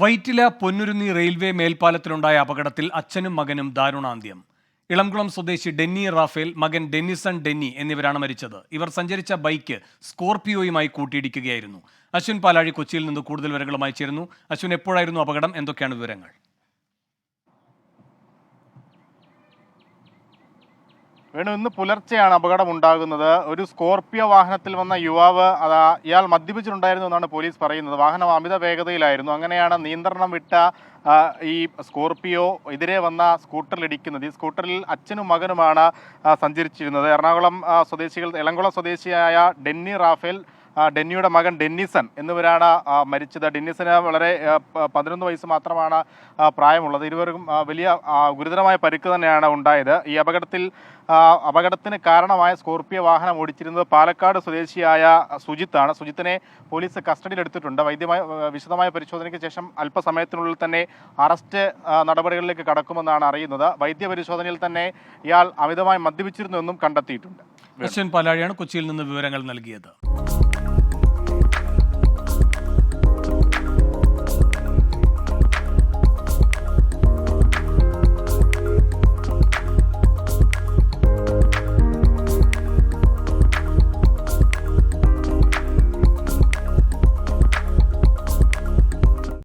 Vyttila Ponnurunni railway മേൽപ്പാലത്തിലുണ്ടായ അപകടത്തിൽ അച്ഛനും മകനും ദാരുണാന്ത്യം. ഇളംകുളം സ്വദേശി ഡെന്നി റാഫേൽ മകൻ ഡെന്നിസൺ ഡെന്നി എന്നിവരാണ് മരിച്ചത്. ഇവർ സഞ്ചരിച്ച ബൈക്ക് സ്കോർപിയോയുമായി കൂട്ടിയിടിക്കുകയായിരുന്നു. അശ്വിൻ പാലാഴി കൊച്ചിയിൽ നിന്ന് കൂടുതൽ വിവരങ്ങളുമായി ചേരുന്നു. അശ്വിൻ എപ്പോഴായിരുന്നു അപകടം? എന്തൊക്കെയാണ് വിവരങ്ങൾ? വേണു ഇന്ന് പുലർച്ചെയാണ് അപകടം ഉണ്ടാകുന്നത് ഒരു സ്കോർപിയോ വാഹനത്തിൽ വന്ന യുവാവ് അതാ ഇയാൾ മദ്യപിച്ചിട്ടുണ്ടായിരുന്നു എന്നാണ് പോലീസ് പറയുന്നത്. വാഹനം അമിത വേഗതയിലായിരുന്നു. അങ്ങനെയാണ് നിയന്ത്രണം വിട്ട ഈ സ്കോർപിയോ എതിരെ വന്ന സ്കൂട്ടറിൽ ഇടിക്കുന്നത്. ഈ സ്കൂട്ടറിൽ അച്ഛനും മകനുമാണ് സഞ്ചരിച്ചിരുന്നത്. എറണാകുളം സ്വദേശികൾ എളംകുളം സ്വദേശിയായ ഡെന്നി റാഫേൽ ഡെന്നിയുടെ മകൻ ഡെന്നിസൺ എന്നിവരാണ് മരിച്ചത്. ഡെന്നിസന് വളരെ പതിനൊന്ന് വയസ്സ് മാത്രമാണ് പ്രായമുള്ളത്. ഇരുവർക്കും വലിയ ഗുരുതരമായ പരിക്ക് തന്നെയാണ് ഉണ്ടായത്. ഈ അപകടത്തിൽ അപകടത്തിന് കാരണമായ സ്കോർപിയോ വാഹനം ഓടിച്ചിരുന്നത് പാലക്കാട് സ്വദേശിയായ സുജിത്താണ്. സുജിത്തിനെ പോലീസ് കസ്റ്റഡിയിലെടുത്തിട്ടുണ്ട്. വൈദ്യമായ വിശദമായ പരിശോധനയ്ക്ക് ശേഷം അല്പസമയത്തിനുള്ളിൽ തന്നെ അറസ്റ്റ് നടപടികളിലേക്ക് കടക്കുമെന്നാണ് അറിയുന്നത്. വൈദ്യപരിശോധനയിൽ തന്നെ ഇയാൾ അമിതമായി മദ്യപിച്ചിരുന്നു എന്നും കണ്ടെത്തിയിട്ടുണ്ട് കൊച്ചിയിൽ നിന്ന് വിവരങ്ങൾ നൽകിയത്.